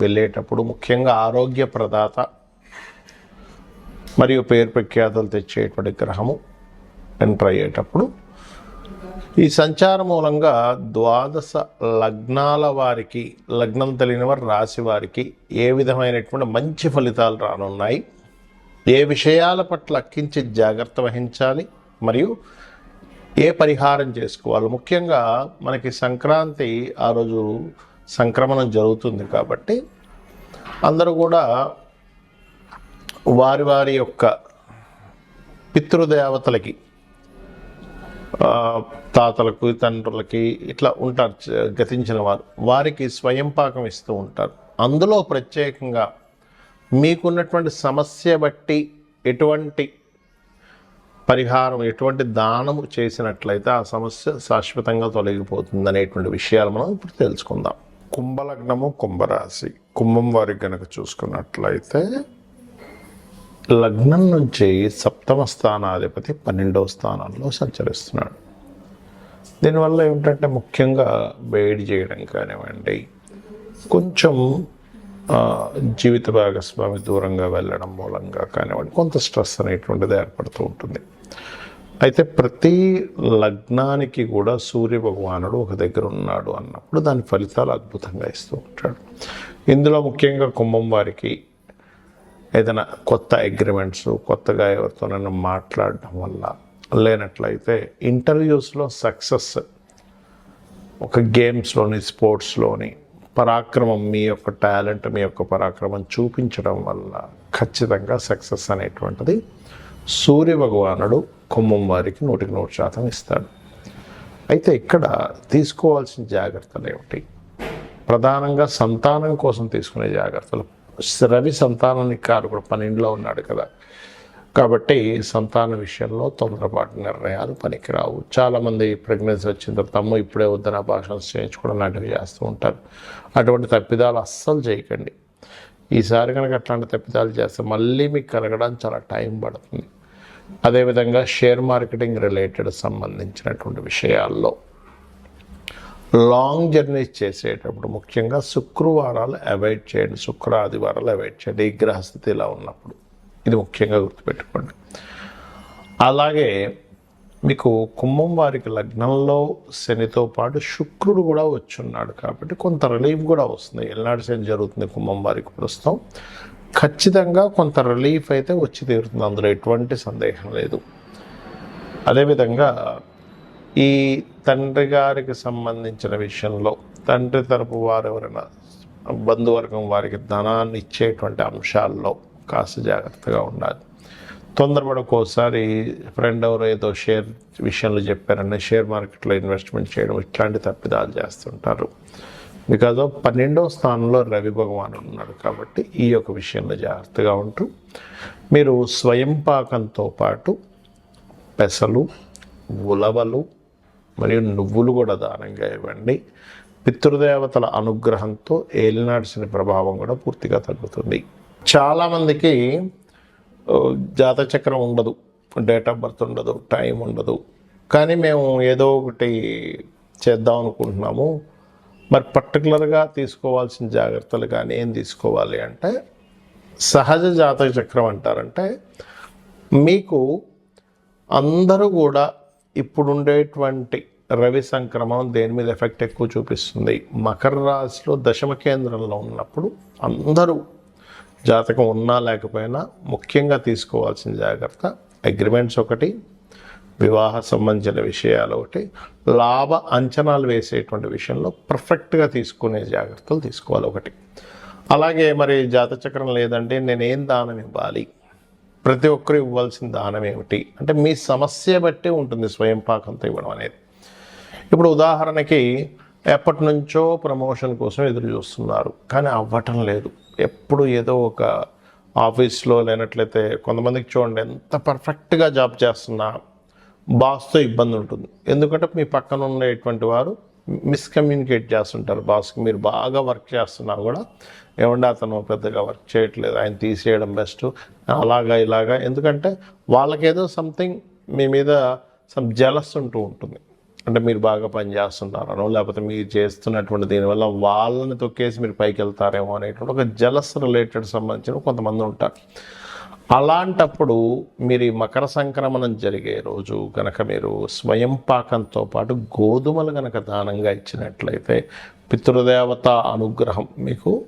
వెళ్ళేటప్పుడు ముఖ్యంగా ఆరోగ్య ప్రదాత మరియు పేరు ప్రఖ్యాతలు తెచ్చేటువంటి గ్రహము ఎంటర్ అయ్యేటప్పుడు ఈ సంచార మూలంగా ద్వాదశ లగ్నాల వారికి లగ్నం తెలియని వారు రాశి వారికి ఏ విధమైనటువంటి మంచి ఫలితాలు రానున్నాయి ఏ విషయాల పట్ల అక్కించి జాగ్రత్త వహించాలి మరియు ఏ పరిహారం చేసుకోవాలి. ముఖ్యంగా మనకి సంక్రాంతి ఆ రోజు సంక్రమణం జరుగుతుంది కాబట్టి అందరూ కూడా వారి వారి యొక్క పితృదేవతలకి తాతలకు తండ్రులకి ఇట్లా ఉంటారు గతించిన వారు. వారికి స్వయం పాకం ఇస్తూ ఉంటారు. అందులో ప్రత్యేకంగా మీకున్నటువంటి సమస్య బట్టి ఎటువంటి పరిహారం ఎటువంటి దానము చేసినట్లయితే ఆ సమస్య శాశ్వతంగా తొలగిపోతుంది అనేటువంటి విషయాలు మనం ఇప్పుడు తెలుసుకుందాం. కుంభలగ్నము కుంభరాశి. కుంభం వారికి కనుక చూసుకున్నట్లయితే లగ్నం నుంచి సప్తమ స్థానాధిపతి పన్నెండవ స్థానంలో సంచరిస్తున్నాడు. దీనివల్ల ఏమిటంటే ముఖ్యంగా వేడి చేయడం కానివ్వండి కొంచెం జీవిత భాగస్వామి దూరంగా వెళ్ళడం మూలంగా కానివ్వండి కొంత స్ట్రెస్ అనేటువంటిది ఏర్పడుతూ ఉంటుంది. అయితే ప్రతి లగ్నానికి కూడా సూర్య భగవానుడు ఒక దగ్గర ఉన్నాడు అన్నప్పుడు దాని ఫలితాలు అద్భుతంగా ఇస్తూ ఉంటాడు. ఇందులో ముఖ్యంగా కుంభం వారికి ఏదైనా కొత్త అగ్రిమెంట్స్ కొత్తగా ఎవరితోనైనా మాట్లాడడం వల్ల లేనట్లయితే ఇంటర్వ్యూస్లో సక్సెస్ ఒక గేమ్స్లోని స్పోర్ట్స్లోని పరాక్రమం మీ యొక్క టాలెంట్ మీ యొక్క పరాక్రమం చూపించడం వల్ల ఖచ్చితంగా సక్సెస్ అనేటువంటిది సూర్య భగవానుడు కుంభం వారికి నూటికి నూరు శాతం ఇస్తాడు. అయితే ఇక్కడ తీసుకోవాల్సిన జాగ్రత్తలు ఏమిటి? ప్రధానంగా సంతానం కోసం తీసుకునే జాగ్రత్తలు. రవి సంతానానికి కారకుడు పన్నెండులో ఉన్నాడు కదా. కాబట్టి సంతాన విషయంలో తొందరపాటు నిర్ణయాలు పనికిరావు. చాలామంది ప్రెగ్నెన్సీ వచ్చిన తర్వాత అమ్మ ఇప్పుడే వద్దన అభాషన్స్ చేయించుకోవడం లాంటివి చేస్తూ ఉంటారు. అటువంటి తప్పిదాలు అస్సలు చేయకండి. ఈసారి కనుక అట్లాంటి తప్పిదాలు చేస్తే మళ్ళీ మీకు కలగడానికి చాలా టైం పడుతుంది. అదేవిధంగా షేర్ మార్కెటింగ్ రిలేటెడ్ సంబంధించినటువంటి విషయాల్లో లాంగ్ జర్నీస్ చేసేటప్పుడు ముఖ్యంగా శుక్రవారాలు అవాయిడ్ చేయండి శుక్ర ఆదివారాలు అవాయిడ్ చేయండి ఈ గ్రహస్థితి ఇలా ఉన్నప్పుడు. ఇది ముఖ్యంగా గుర్తుపెట్టుకోండి. అలాగే మీకు కుంభం వారికి లగ్నంలో శనితో పాటు శుక్రుడు కూడా వచ్చున్నాడు కాబట్టి కొంత రిలీఫ్ కూడా వస్తుంది. ఎల్నాడు శని జరుగుతుంది కుంభం వారికి ప్రస్తుతం. ఖచ్చితంగా కొంత రిలీఫ్ అయితే వచ్చి తీరుతుంది. అందులో ఎటువంటి సందేహం లేదు. అదేవిధంగా ఈ తండ్రి గారికి సంబంధించిన విషయంలో తండ్రి తరపు వారు ఎవరైనా బంధువర్గం వారికి ధనాన్ని ఇచ్చేటువంటి అంశాల్లో కాస్త జాగ్రత్తగా ఉండాలి. తొందరపడకోసారి ఫ్రెండ్ ఎవరో ఏదో షేర్ విషయంలో చెప్పారని షేర్ మార్కెట్లో ఇన్వెస్ట్మెంట్ చేయడం ఇట్లాంటి తప్పిదాలు చేస్తుంటారు. బికాజ్ ఆఫ్ పన్నెండో స్థానంలో రవి భగవానుడు ఉన్నాడు కాబట్టి ఈ యొక్క విషయంలో జాగ్రత్తగా ఉంటూ మీరు స్వయం పాకంతో పాటు పెసలు ఉలవలు మరియు నువ్వులు కూడా దానంగా ఇవ్వండి. పితృదేవతల అనుగ్రహంతో ఏలినాడ్సిన ప్రభావం కూడా పూర్తిగా తగ్గుతుంది. చాలామందికి జాతచక్రం ఉండదు డేట్ ఆఫ్ బర్త్ ఉండదు టైం ఉండదు. కానీ మేము ఏదో ఒకటి చేద్దాం అనుకుంటున్నాము. మరి పర్టికులర్గా తీసుకోవాల్సిన జాగ్రత్తలు కానీ ఏం తీసుకోవాలి అంటే సహజ జాతక చక్రం అంటారంటే మీకు అందరూ కూడా ఇప్పుడుండేటువంటి రవి సంక్రమణం దేని మీద ఎఫెక్ట్ ఎక్కువ చూపిస్తుంది? మకర రాశిలో దశమ కేంద్రంలో ఉన్నప్పుడు అందరూ జాతకం ఉన్నా లేకపోయినా ముఖ్యంగా తీసుకోవాల్సిన జాగ్రత్త అగ్రిమెంట్స్ ఒకటి వివాహ సంబంధించిన విషయాలు ఒకటి లాభ అంచనాలు వేసేటువంటి విషయంలో పర్ఫెక్ట్గా తీసుకునే జాగ్రత్తలు తీసుకోవాలి ఒకటి. అలాగే మరి జాతచక్రం లేదంటే నేనేం దానం ఇవ్వాలి? ప్రతి ఒక్కరు ఇవ్వాల్సిన దానం ఏమిటి? అంటే మీ సమస్య బట్టే ఉంటుంది స్వయం పాకంతో ఇవ్వడం అనేది. ఇప్పుడు ఉదాహరణకి ఎప్పటి నుంచో ప్రమోషన్ కోసం ఎదురు చూస్తున్నారు కానీ అవ్వటం లేదు. ఎప్పుడు ఏదో ఒక ఆఫీస్లో లేనట్లయితే కొంతమందికి చూడండి ఎంత పర్ఫెక్ట్గా జాబ్ చేస్తున్నా బాస్తో ఇబ్బంది ఉంటుంది. ఎందుకంటే మీ పక్కన ఉండేటువంటి వారు మిస్కమ్యూనికేట్ చేస్తుంటారు. బాస్కి మీరు బాగా వర్క్ చేస్తున్నా కూడా ఏమంటే అతను పెద్దగా వర్క్ చేయట్లేదు ఆయన తీసేయడం బెస్ట్ అలాగా ఇలాగా. ఎందుకంటే వాళ్ళకేదో సంథింగ్ మీ మీద సమ్ జలస్ ఉంటూ ఉంటుంది. అంటే మీరు బాగా పని చేస్తున్నారనో లేకపోతే మీరు చేస్తున్నటువంటి దీనివల్ల వాళ్ళని తొక్కేసి మీరు పైకి వెళ్తారేమో అనేటువంటి ఒక జలస్ రిలేటెడ్ సంబంధించిన కొంతమంది ఉంటారు. అలాంటప్పుడు మీరు ఈ మకర సంక్రమణం జరిగే రోజు కనుక మీరు స్వయం పాకంతో పాటు గోధుమలు కనుక దానంగా ఇచ్చినట్లయితే పితృదేవత అనుగ్రహం మీకు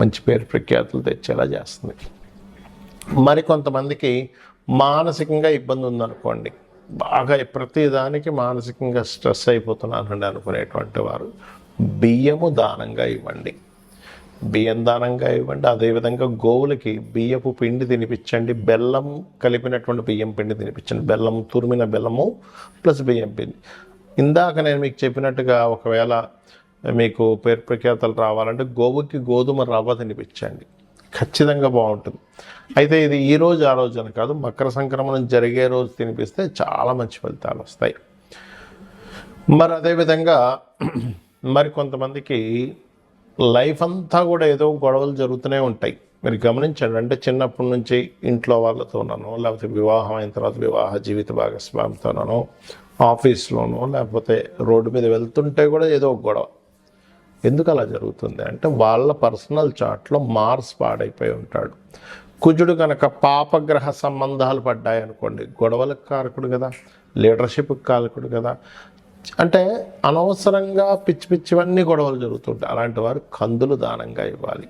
మంచి పేరు ప్రఖ్యాతులు తెచ్చేలా చేస్తుంది. మరి కొంతమందికి మానసికంగా ఇబ్బంది ఉందనుకోండి. బాగా ప్రతిదానికి మానసికంగా స్ట్రెస్ అయిపోతున్నానండి అనుకునేటువంటి వారు బియ్యము దానంగా ఇవ్వండి. బియ్యం దానంగా ఇవ్వండి. అదేవిధంగా గోవులకి బియ్యపు పిండి తినిపించండి. బెల్లం కలిపినటువంటి బియ్యం పిండి తినిపించండి. బెల్లం తురిమిన బెల్లము ప్లస్ బియ్యం పిండి. ఇందాక నేను మీకు చెప్పినట్టుగా ఒకవేళ మీకు పేరు ప్రఖ్యాతలు రావాలంటే గోవుకి గోధుమ రవ్వ తినిపించండి. ఖచ్చితంగా బాగుంటుంది. అయితే ఇది ఈ రోజు ఆ రోజు అని కాదు మకర సంక్రమణం జరిగే రోజు తినిపిస్తే చాలా మంచి ఫలితాలు వస్తాయి. మరి అదేవిధంగా మరి కొంతమందికి లైఫ్ అంతా కూడా ఏదో గొడవలు జరుగుతూనే ఉంటాయి. మీరు గమనించండి అంటే చిన్నప్పటి నుంచి ఇంట్లో వాళ్ళతోనో లేకపోతే వివాహం అయిన తర్వాత వివాహ జీవిత భాగస్వామితోనో ఆఫీస్లోనో లేకపోతే రోడ్డు మీద వెళ్తుంటే కూడా ఏదో ఒక గొడవ. ఎందుకు అలా జరుగుతుంది? అంటే వాళ్ళ పర్సనల్ చాట్లో మార్స్ పాడైపోయి ఉంటాడు. కుజుడు కనుక పాపగ్రహ సంబంధాలు పడ్డాయనుకోండి గొడవలకు కారకుడు కదా లీడర్షిప్కి కారకుడు కదా అంటే అనవసరంగా పిచ్చి పిచ్చివన్నీ గొడవలు జరుగుతుంటాయి. అలాంటి వారు కందులు దానంగా ఇవ్వాలి.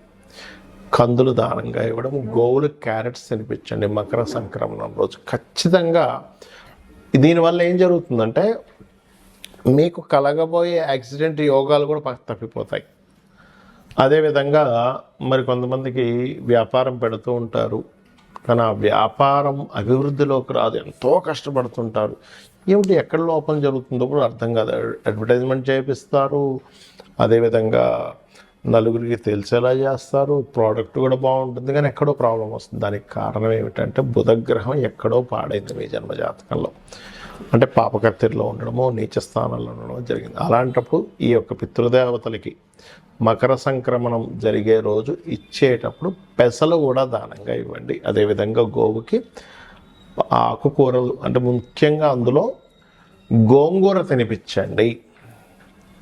కందులు దానంగా ఇవ్వడం గోవులు క్యారెట్స్ తినిపించండి మకర సంక్రమణం రోజు. ఖచ్చితంగా దీనివల్ల ఏం జరుగుతుందంటే మీకు కలగబోయే యాక్సిడెంట్ యోగాలు కూడా తప్పిపోతాయి. అదేవిధంగా మరి కొంతమందికి వ్యాపారం పెడుతూ ఉంటారు. కానీ ఆ వ్యాపారం అభివృద్ధిలోకి రాదు. ఎంతో కష్టపడుతుంటారు. ఏమిటి? ఎక్కడ లోపం జరుగుతుందో కూడా అర్థం కాదు. అడ్వర్టైజ్మెంట్ చేపిస్తారు. అదేవిధంగా నలుగురికి తెలిసేలా చేస్తారు. ప్రోడక్ట్ కూడా బాగుంటుంది కానీ ఎక్కడో ప్రాబ్లం వస్తుంది. దానికి కారణం ఏమిటంటే బుధగ్రహం ఎక్కడో పాడైంది మీ జన్మజాతకంలో. అంటే పాపకత్తిరిలో ఉండడమో నీచ స్థానంలో ఉండడమో జరిగింది. అలాంటప్పుడు ఈ యొక్క పితృదేవతలకి మకర సంక్రమణం జరిగే రోజు ఇచ్చేటప్పుడు పెసలు కూడా దానంగా ఇవ్వండి. అదేవిధంగా గోవుకి ఆకుకూరలు అంటే ముఖ్యంగా అందులో గోంగూర తినిపించండి.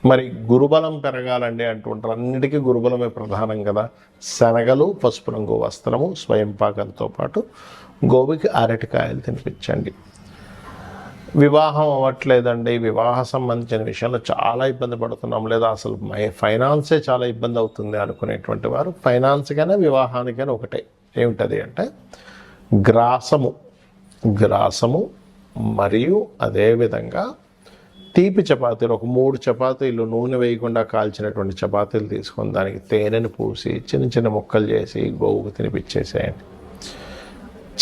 మరి గురుబలం పెరగాలండి అంటుంటారు అన్నిటికీ గురుబలమే ప్రధానం కదా. శనగలు పసుపు రంగు వస్త్రము స్వయం పాకంతో పాటు గోవికి అరటికాయలు తినిపించండి. వివాహం అవ్వట్లేదండి. వివాహ సంబంధించిన విషయంలో చాలా ఇబ్బంది పడుతున్నాం. లేదా అసలు మై ఫైనాన్సే చాలా ఇబ్బంది అవుతుంది అనుకునేటువంటి వారు ఫైనాన్స్కైనా వివాహానికైనా ఒకటే. ఏమిటది అంటే గ్రాసము. గ్రాసము మరియు అదేవిధంగా తీపి చపాతీలు ఒక మూడు చపాతీలు నూనె వేయకుండా కాల్చినటువంటి చపాతీలు తీసుకొని దానికి తేనెను పూసి చిన్న చిన్న ముక్కలు చేసి గోవుకు తినిపించేసేయండి.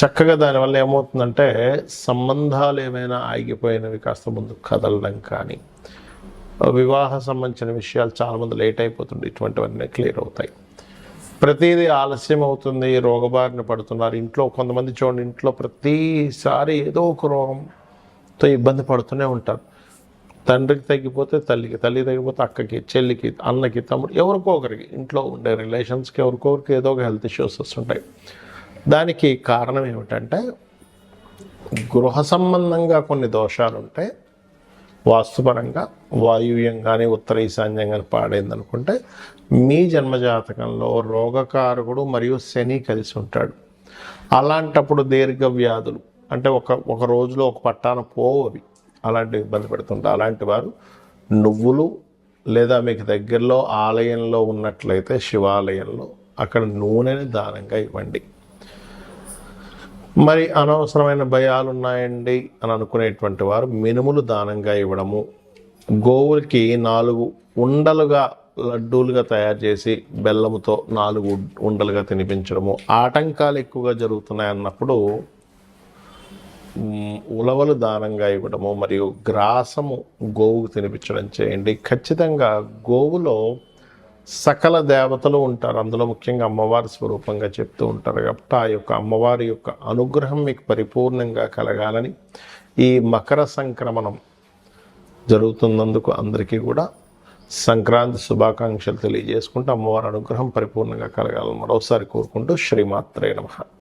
చక్కగా దానివల్ల ఏమవుతుందంటే సంబంధాలు ఏమైనా ఆగిపోయినవి కాస్త ముందు కదలడం కానీ వివాహ సంబంధించిన విషయాలు చాలామంది లేట్ అయిపోతుంది ఇటువంటివన్నీ క్లియర్ అవుతాయి. ప్రతిదీ ఆలస్యం అవుతుంది రోగబారిన పడుతున్నారు. ఇంట్లో కొంతమంది చూడండి ఇంట్లో ప్రతిసారి ఏదో ఒక రోగంతో ఇబ్బంది పడుతూనే ఉంటారు. తండ్రికి తగ్గిపోతే తల్లికి తల్లి తగ్గిపోతే అక్కకి చెల్లికి అన్నకి తమ్ముడు ఎవరికో ఒకరికి ఇంట్లో ఉండే రిలేషన్స్కి ఎవరికో ఒకరికి ఏదో ఒక హెల్త్ ఇష్యూస్ వస్తుంటాయి. దానికి కారణం ఏమిటంటే గృహ సంబంధంగా కొన్ని దోషాలు ఉంటాయి వాస్తుపరంగా వాయువ్యం కానీ ఉత్తర ఈశాన్యం కానీ పాడైందనుకుంటే మీ జన్మజాతకంలో రోగకారకుడు మరియు శని కలిసి ఉంటాడు. అలాంటప్పుడు దీర్ఘ వ్యాధులు అంటే ఒక ఒక రోజులో ఒక పట్టాన పోవు అవి. అలాంటి ఇబ్బంది పెడుతుంటారు. అలాంటి వారు నువ్వులు లేదా మీకు దగ్గరలో ఆలయంలో ఉన్నట్లయితే శివాలయంలో అక్కడ నూనెని దానంగా ఇవ్వండి. మరి అనవసరమైన భయాలు ఉన్నాయండి అని అనుకునేటువంటి వారు మినుములు దానంగా ఇవ్వడము గోవులకి నాలుగు ఉండలుగా లడ్డూలుగా తయారు చేసి బెల్లముతో నాలుగు ఉండలుగా తినిపించడము. ఆటంకాలు ఎక్కువగా జరుగుతున్నాయి అన్నప్పుడు ఉలవలు దానంగా ఇవ్వడము మరియు గ్రాసము గోవుకు తినిపించడం చేయండి. ఖచ్చితంగా గోవులో సకల దేవతలు ఉంటారు. అందులో ముఖ్యంగా అమ్మవారి స్వరూపంగా చెప్తూ ఉంటారు కాబట్టి ఆ యొక్క అమ్మవారి యొక్క అనుగ్రహం మీకు పరిపూర్ణంగా కలగాలని ఈ మకర సంక్రమణం జరుగుతున్నందుకు అందరికీ కూడా సంక్రాంతి శుభాకాంక్షలు తెలియజేసుకుంటూ అమ్మవారి అనుగ్రహం పరిపూర్ణంగా కలగాలని మరోసారి కోరుకుంటూ శ్రీమాత్రే నమ.